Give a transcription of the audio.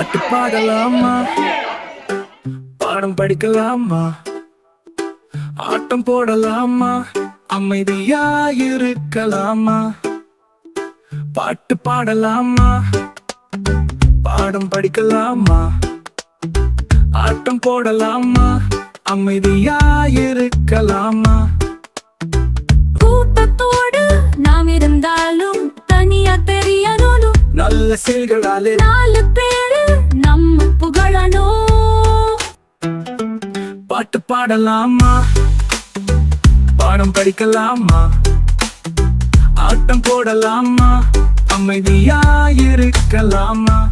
பாடலாமா? பாடம் படிக்கலாமா? ஆட்டம் போடலாமா? அமைதியா இருக்கலாமா பாட்டு பாடலாமா? பாடம் படிக்கலாமா? ஆட்டம் போடலாமா? அமைதியா இருக்கலாமா கூட்டத்தோடு நாம் இருந்தாலும் தனியா தெரியணும் நல்ல செயல்களாலே நாலு பேரு பாட்டு பாடலாமா? பாடம் படிக்கலாமா? ஆட்டம் போடலாமா? அமைதியா இருக்கலாமா?